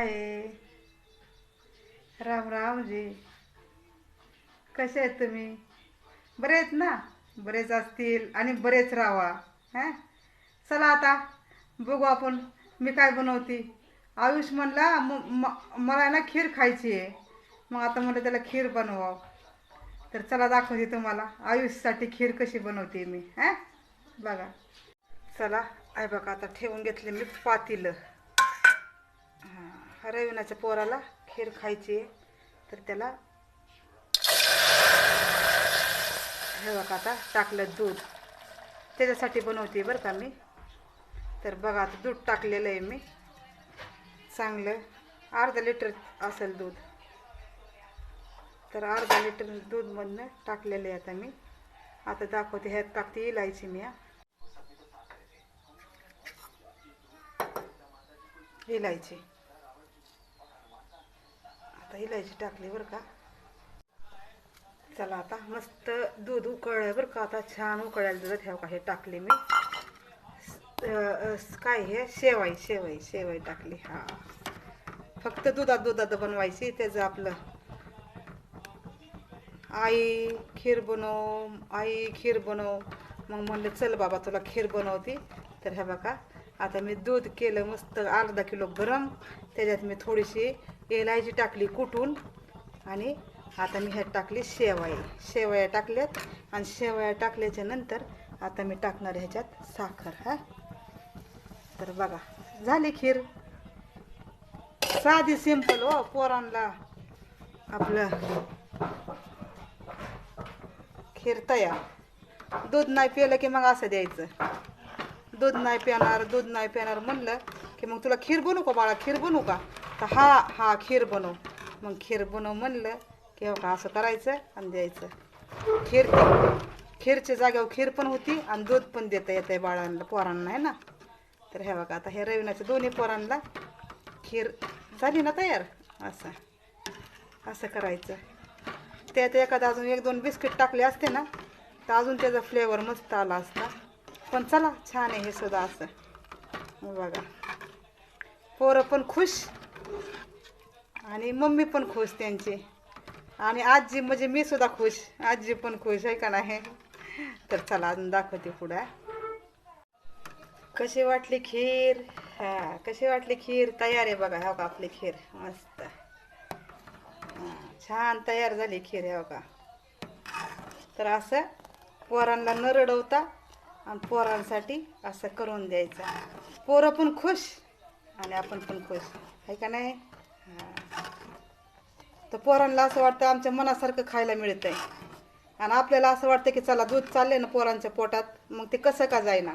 आहे. राम राम जी कसे आहेत तुम्ही? बरे आहेत ना? बरेच असतील आणि बरेच राहा हां? चला आता बघू आपण मी काय बनवते. आयुष म्हणला म- मला ना खीर खायची आहे. मग आता म्हणलं त्याला खीर बनवावं. तर चला दाखवते तुम्हाला आयुषसाठी खीर कशी बनवते मी हां? बघा. चला आई बघा आता ठेवून घेतले मी पातीलं. रविनाच्या पोराला खीर खायची आहे. तर त्याला हे बघा आता टाकलं दूध. त्याच्यासाठी बनवते बरं का मी. तर बघा आता दूध टाकलेलं आहे मी. चांगलं. अर्धा लिटर असेल दूध. तर अर्धा लिटर दूधमधनं टाकलेलं आहे आता मी. आता दाखवते ह्यात टाकते इलायची मी इलायची. आता इलायची टाकली बरं का. चला आता मस्त दूध उकळलं बरं का. आता छान उकळायला दूध ठेव का. हे टाकले मी. काय हे? शेवाई शेवाई शेवाई टाकली. हा. फक्त दुधात दुधात बनवायची. त्याचं आपलं आई खीर बनव आई खीर बनव. मग म्हणलं चल बाबा तुला खीर बनवती. तर ह्या बघा आता मी दूध केलं मस्त अर्धा किलो गरम. त्याच्यात मी थोडीशी इलायची टाकली कुटून आणि आता मी ह्यात टाकली शेवया. शेवया टाकल्यात आणि शेवया टाकल्याच्या नंतर आता मी टाकणार ह्याच्यात साखर हा? तर बघा झाली खीर. साधी सिंपल हो पोरांना आपलं खीर तयार. दूध नाही पिलं की मग असं द्यायचं. दूध नाही पिणार दूध नाही पिणार म्हणलं की मग तुला खीर बनवू का बाळा? खीर बनवू का? तर हा हा खीर बनव. मग खीर बनव म्हणलं की हो का असं करायचं आणि द्यायचं. खीर खीरच्या जागेवर खीर पण होती आणि दूध पण देता येतं आहे बाळांना पोरांना आहे ना? तर हे बघा आता हे रविनाच्या दोन्ही पोरांना खीर झाली ना तयार? असं असं करायचं. त्यात एखादं अजून एक दोन बिस्किट टाकले असते ना तर अजून त्याचा फ्लेवर मस्त आला असता. पण चला छान आहे हे सुद्धा असं. बघा. पोरं पण खुश. आणि मम्मी पण खुश त्यांची. आणि आजी म्हणजे मी सुद्धा खुश. आजी पण खुश आहे का नाही? तर चला अजून दाखवते पुढं. कशी वाटली खीर? हा कशी वाटली खीर? तयार आहे बघा हो का आपली खीर. मस्त. छान तयार झाली खीर हो का. तर असं पोरांना न रडवता आणि पोरांसाठी असं करून द्यायचं. पोरं पण खुश. आणि आपण पण खुश. आहे का नाही? तर पोरांना असं वाटतं आमच्या मनासारखं खायला मिळतं आहे आणि आपल्याला असं वाटतं की चला दूध चालले ना पोरांच्या पोटात मग ते कसं का जाईना?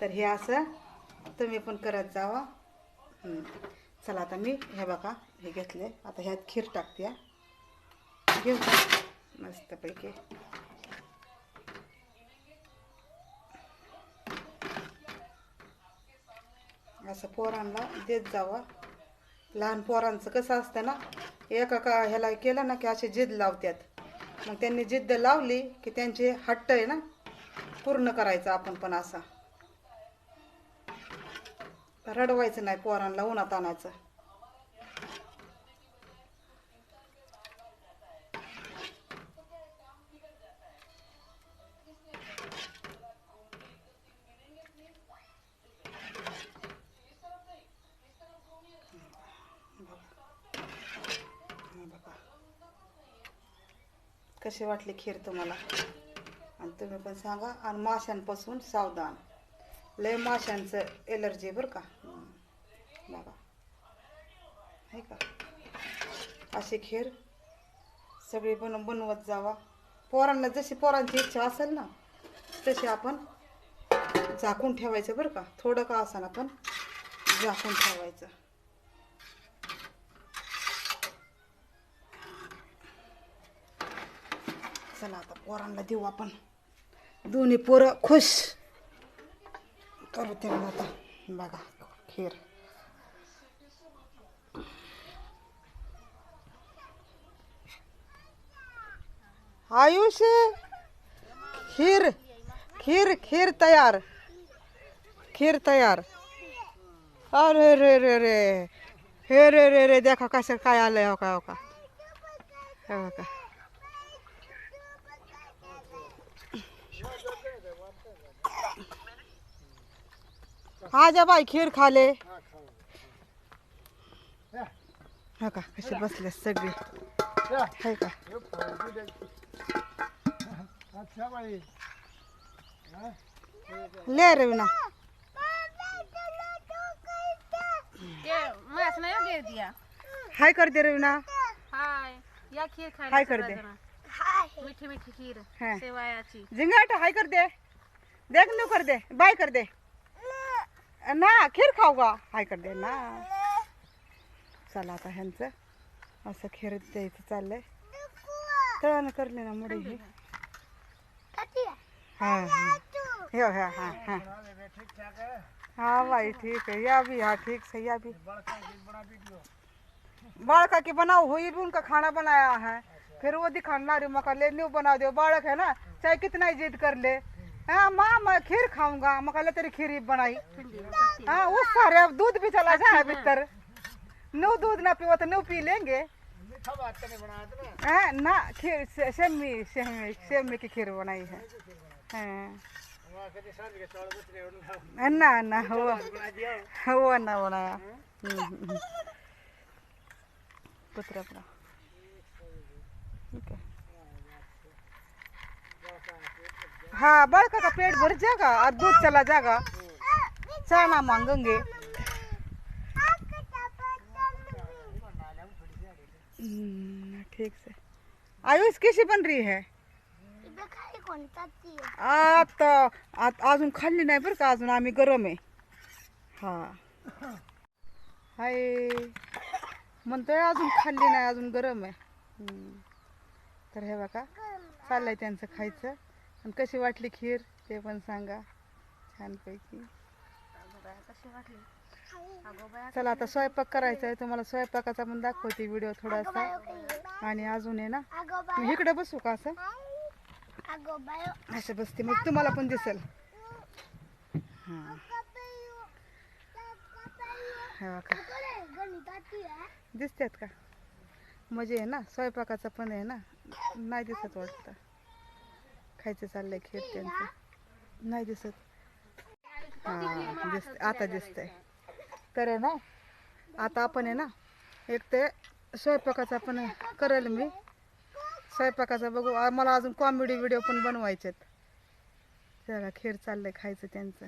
तर हे असं तुम्ही पण करत जावा हो. चला आता मी हे बघा हे घेतले आता ह्यात खीर टाकते घेऊ मस्तपैकी. असं पोरांना देत जावा. लहान पोरांचं कसं असतं ना एका का ह्याला केलं ना की असे जिद लावतात मग त्यांनी जिद्द लावली की त्यांचे हट्ट आहे ना पूर्ण करायचं आपण पण असा. रडवायचं नाही पोरांना उन्हात आणायचं कसे वाटले खीर तुम्हाला? आणि तुम्ही पण सांगा. आणि माशांपासून सावधान. लय माशांचं एलर्जी बरं का. बघा. आहे का? अशी खीर सगळी बनव बनवत जावा. पोरांना जशी पोरांची इच्छा असेल ना तशी आपण झाकून ठेवायचं बरं का. थोडं का असा पण झाकून ठेवायचं. चला आता पोरांना देऊ आपण. दोन्ही पोरं खुश. करू तेवढं आता. बघा खीर. आयुष खीर खीर खीर तयार. खीर तयार. अरे रे रे रे. हे रे रे रे देखा कसं काय आलंय हो का हो का. हो का हा जा बाई खीर खाले हो का बसले सगळे? हाय का? अच्छा भाई ले रे ना हाय करते रे ना हाय या खीर खायला हाय कर दे. मिठी मिठी खीर हा. शेवायाची. झिंगाट हाय कर दे. देख न्यू कर दे. बाय कर दे. ना खीर खाऊ का? हाय दे ना. चला आता ह्यांचं. असं खीर द्यायचं चाललंय. तळण करले ना मुळे हे. हा हा. हे हा ठीक हाँ भाई ठीक है या भी हाँ ठीक से या भी बाळका की बनाओ हुई भी उनका खाना बनाया है फिर वो दिखाना रे मका ले न्यू बना दो बाळक है ना चाहे कितना ही जिद कर ले माँ मैं खीर खाऊंगा। मका ले तेरी खीर ही बनाई। हाँ उस सारे अब दूध भी चला जाए भीतर। न्यू दूध ना पियो तो न्यू पी लेंगे। मीठा बात करने बनाया था ना हाँ ना खीर से- सेमी सेमी सेमी की खीर बनाई है। हाँ। वहाँ कभी सांझ के चौड़ बतरे उन्होंने ना ना वो बना दिया वो ना बनाया। हम्म, हम्म, हम्म. कुत्रा अपना। ठीक है। हाँ बड़का का पेट भर जाएगा और दूध चला जाएगा चाना मांगेंगे ठीक से. आयुष कशी बन रही है? आता आत- अजून खाल्ली नाही बरं का अजून आम्ही गरम आहे. हा. हाय. म्हणतोय अजून खाल्ली नाही अजून गरम आहे. तर हे बघा चाललंय त्यांचं खायचं. आणि कशी वाटली खीर? ते पण सांगा. छानपैकी. कशी वाटली चला आता स्वयंपाक करायचा आहे. तुम्हाला स्वयंपाकाचा पण दाखवते व्हिडिओ थोडासा. आणि अजून आहे ना? तुम्ही इकडे बसू का असं? असं बसते. मग तुम्हाला पण दिसेल. हा. का दिसतात का? म्हणजे आहे ना? स्वयंपाकाचा पण आहे ना? नाही दिसत वाटतं. खायचं चाललंय खीर त्यांचं. नाही दिसत. हा दिसत आता दिसतंय. तर ना. आता आपण आहे ना एक ते स्वयंपाकाचा पण करेल मी. स्वयंपाकाचा बघू. मला अजून कॉमेडी व्हिडिओ पण बनवायचे त्याला खीर चाललंय खायचं त्यांचं.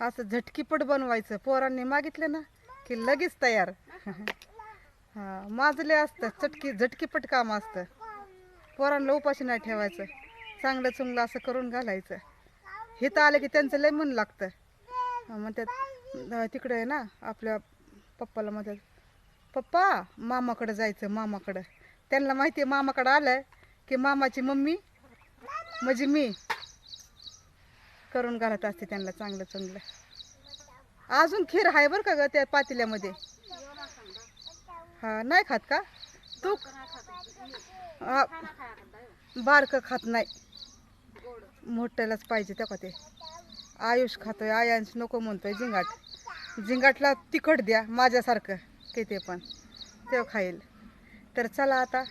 असं झटकीपट बनवायचं. पोरांनी मागितलं ना की लगेच तयार. हा माजले असतं. चटकी झटकीपट काम असतं. पोरांना उपाशी नाही ठेवायचं. चांगलं चुंगलं असं करून घालायचं. हे तर आलं की त्यांचं लय मन लागतं. मग त्यात तिकडं आहे ना आपल्या पप्पाला म्हणतात पप्पा मामाकडं जायचं मामाकडं. त्यांना माहिती आहे मामाकडं आलं की मामाची मम्मी म्हणजे मी. करून घालत असते त्यांना चांगलं चांगलं. अजून खीर आहे बरं का ग त्या पातेल्यामध्ये? हा नाही खात का? तू हा, बारकं खात नाही. मोठ्यालाच पाहिजे त्या का ते? आयुष खातोय आयांश नको म्हणतोय झिंगाट. झिंगाटला तिखट द्या माझ्यासारखं की ते पण. ते खाईल. तर चला आता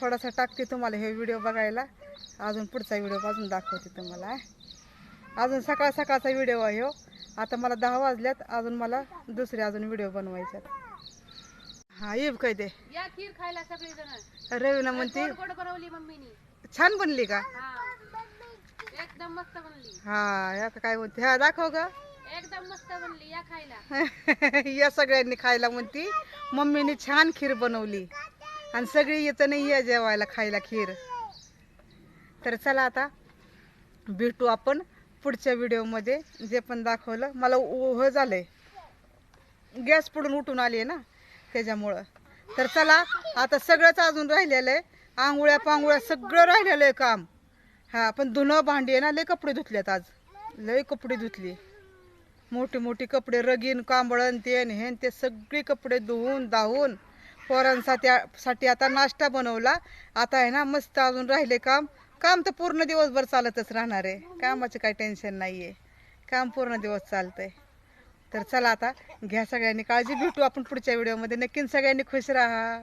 थोडासा टाकते तुम्हाला हे व्हिडिओ बघायला. अजून पुढचा व्हिडिओ अजून दाखवते तुम्हाला. अजून सकाळ सकाळचा व्हिडिओ आहे हो. आता मला दहा वाजल्यात अजून मला दुसरे अजून व्हिडिओ बनवायच्यात हा येऊ काय सगळेजण. रवीना म्हणते छान बनली का? हा. एकदम मस्त बनली. हा या काय म्हणते? हा दाखव का एकदम मस्त बनली या खायला. या सगळ्यांनी खायला म्हणती मम्मीने छान खीर बनवली. आणि सगळी येतं नाही या जेवायला खायला खीर. तर चला आता भेटू आपण पुढच्या व्हिडिओमध्ये जे पण दाखवलं. मला उभं झालंय. गॅस पडून उठून आली ना त्याच्यामुळं. तर चला आता सगळंच अजून राहिलेलं आहे. आंघोळ्या पांघोळ्या सगळं राहिलेलं आहे काम. हा पण धुणं भांडी आहे ना लय कपडे धुतलेत आज. लय कपडे धुतली. मोठी मोठी कपडे रगीन कांबळण तेन हेन ते सगळे कपडे धुवून धावून पोरांसाठी साठी आता नाश्ता बनवला. आता आहे ना मस्त अजून राहिले काम. काम तर पूर्ण दिवसभर चालतच राहणार आहे. कामाचं काही टेन्शन नाही आहे काम पूर्ण दिवस चालतंय. तर चला आता घ्या सगळ्यांनी काळजी भेटू आपण पुढच्या व्हिडिओमध्ये नक्कीच सगळ्यांनी खुश राहा.